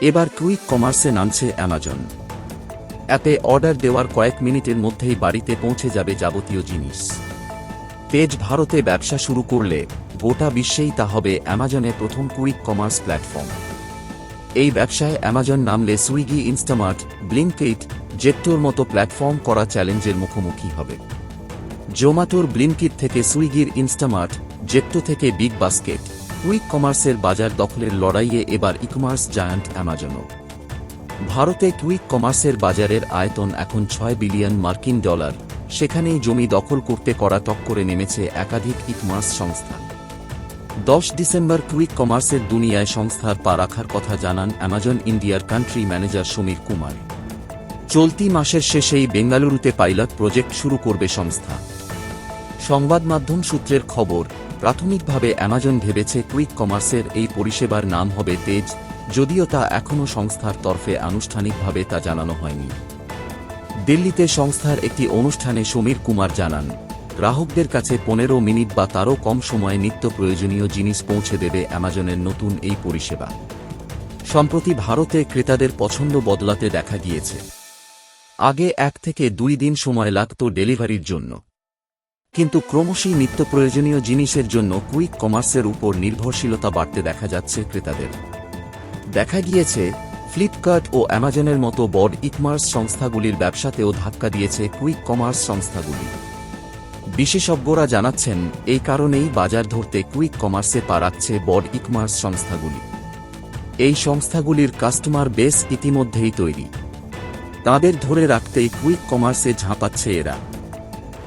এবার কুইক কমার্সে নামছে অ্যামাজন। অ্যাপে অর্ডার দেওয়ার কয়েক মিনিটের মধ্যেই বাড়িতে পৌঁছে যাবে যাবতীয় জিনিস। তেজ ভারতে ব্যবসা শুরু করলে গোটা বিশ্বেই তা হবে অ্যামাজনের প্রথম কুইক কমার্স প্ল্যাটফর্ম। এই ব্যবসায় অ্যামাজন নামলে সুইগি, ইনস্টামার্ট ব্লিঙ্কেট জেটটোর মতো প্ল্যাটফর্ম করা চ্যালেঞ্জের মুখোমুখি হবে। জোম্যাটোর ব্লিঙ্কিট থেকে সুইগির ইনস্টামার্ট, জেট্টো থেকে বিগ বাস্কেট কুইক কমার্সের বাজার দখলের লড়াইয়ে এবার ইকমার্স জায়ান্ট অ্যামাজনও। ভারতে কুইক কমার্সের বাজারের আয়তন এখন ছয় বিলিয়ন মার্কিন ডলার। সেখানেই জমি দখল করতে করা করে নেমেছে একাধিক ইকমার্স সংস্থা। দশ ডিসেম্বর কুইক কমার্সের দুনিয়ায় সংস্থার পা রাখার কথা জানান অ্যামাজন ইন্ডিয়ার কান্ট্রি ম্যানেজার সমীর কুমার। চলতি মাসের শেষেই বেঙ্গালুরুতে পাইলট প্রজেক্ট শুরু করবে সংস্থা। সংবাদ মাধ্যম সূত্রের খবর প্রাথমিকভাবে অ্যামাজন ভেবেছে কুইক কমার্সের এই পরিষেবার নাম হবে তেজ, যদিও তা এখনও সংস্থার তরফে আনুষ্ঠানিকভাবে তা জানানো হয়নি। দিল্লিতে সংস্থার একটি অনুষ্ঠানে সমীর কুমার জানান, গ্রাহকদের কাছে পনেরো মিনিট বা তারও কম সময়ে নিত্য প্রয়োজনীয় জিনিস পৌঁছে দেবে অ্যামাজনের নতুন এই পরিষেবা। সম্প্রতি ভারতে ক্রেতাদের পছন্দ বদলাতে দেখা গিয়েছে। আগে এক থেকে দুই দিন সময় লাগত ডেলিভারির জন্য। কিন্তু ক্রমশই নিত্য প্রয়োজনীয় জিনিসের জন্য কুইক কমার্সের উপর নির্ভরশীলতা বাড়তে দেখা যাচ্ছে ক্রেতাদের। দেখা গিয়েছে, ফ্লিপকার্ট ও অ্যামাজনের মতো বড় ইকমার্স সংস্থাগুলির ব্যবসাতেও ধাক্কা দিয়েছে কুইক কমার্স সংস্থাগুলি। বিশেষজ্ঞরা জানাচ্ছেন, এই কারণেই বাজার ধরতে কুইক কমার্সে পা রাখছে বড় ইকমার্স সংস্থাগুলি। এই সংস্থাগুলির কাস্টমার বেস ইতিমধ্যেই তৈরি। তাদের ধরে রাখতেই কুইক কমার্সে ঝাঁপাচ্ছে এরা।